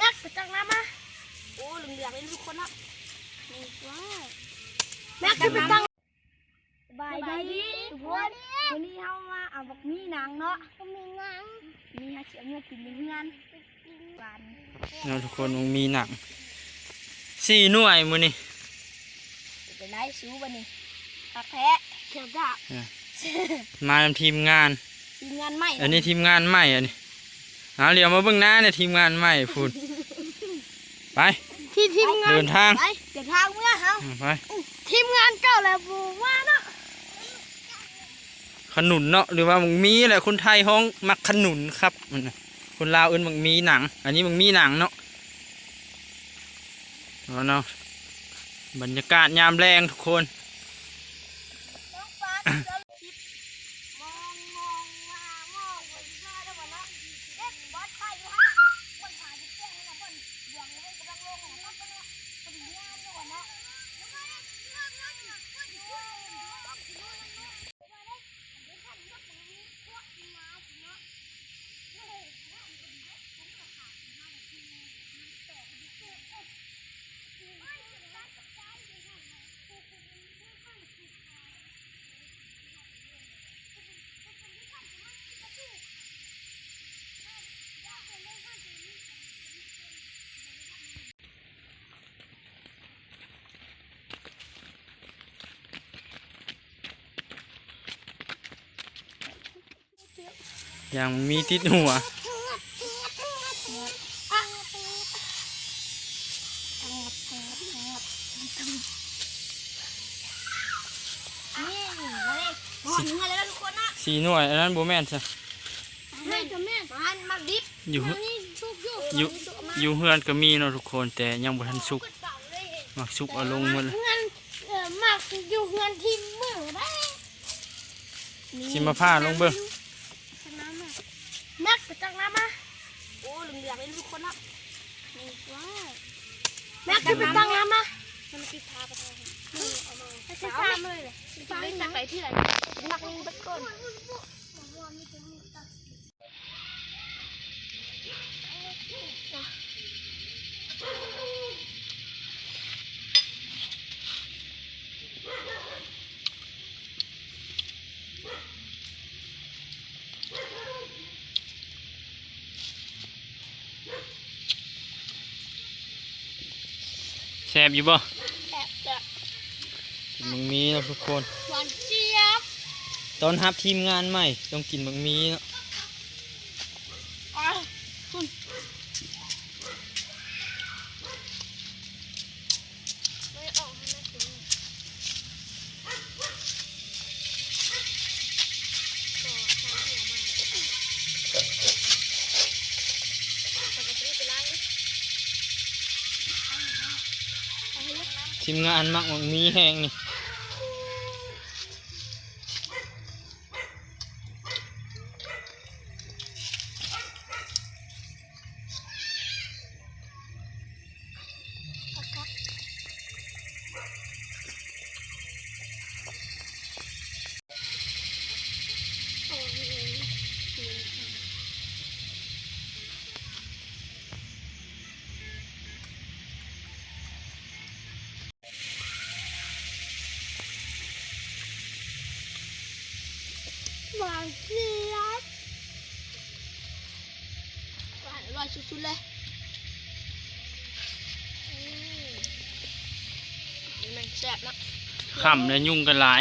ลืองๆเลยทุกคนเนาะนี่ว้าวแม่คือไปตั้งสบายดีทุกคนวันนี้เฮามาเอาบักมีหนังเนาะก็มีนางมีเฮาสิเอาเนื้อกินในเฮือนกันเนาะทุกคนมันมีหนังสี่หน่วยมือนี่เป็นไรสู้บัดนี้ผักแพ้เขียวดาบมานำทีมงานทีมงานใหม่อันนี้ทีมงานใหม่อันนี้เอาเรียวมาเบิ่งหน้าเนี่ยทีมงานใหม่พูด ไป ที่ทีมงานเดินทาง ไปเดี๋ยวทางเมื่อเฮาไปทีมงานเก่าแล้วบูว่าเนาะขนุนเนาะหรือว่ามึงมีแหละคนไทยห้องมักขนุนครับมันน่ะคนลาวเอิ้นมึงมีหนัง อันนี้มึงมีหนังเนาะเอาเนาะบรรยากาศยามแรงทุกคนน้องฟ้าจะคิดมองมองมามองบนฟ้าแล้วบ่เนาะเด็กบอสไทยอยู่ฮะบนขาจะแจ้งนะบนเหลือง เลยกำลังลงของมันก็เนาะพอดีงามเลยว่ะเนาะ อย่าง มึงมีติดหัว นี่มาเลยหอนเงินเลยนะทุกคนนะสีหน่วยอันนั้นโบแมนซะแม่กับแม่มันมาดิบอยู่นี่ชุกอยู่อยู่อยู่เฮือนก็มีเนาะทุกคนแต่ยังบ่ทันสุกมักสุกเอาลงหมดเลยเงินเออมากอยู่เงินทีมเมื่อได้ ชิมาผ้าลงเบิ่ง แม็กไปจังน้ำมาโอ้เหลืองๆเลยทุกคนนะนี่ว้าวแม็กคือไปจังน้ำมามันติดพาไปทางนี้ไม่ใช่ซ้ำเลยเลยฟ้าเลยจากไหนที่ไหนนักลิงเบัดก่อนแซ่บอยู่บ่แอบแบบมึงมีเนาะทุกคน หวานเจี๊ยบ ตอนรับทีมงานใหม่ ต้องกินมึงมีเนาะ ทีมงานมักมีแห้งนี่ หวานเจี๊ยบหวานอร่อยสุดๆเลยนี่มันแซ่บนะขำเนี่ยยุ่งกันหลาย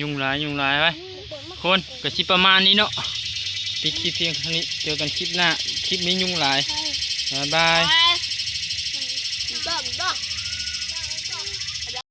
ยุ่งหลายยุ่งหลายไว้คนก็สิประมาณนี้เนาะปิดคลิปเพียงเท่านี้เจอกันคลิปหน้าคลิปนี้ยุ่งหลายบายบาย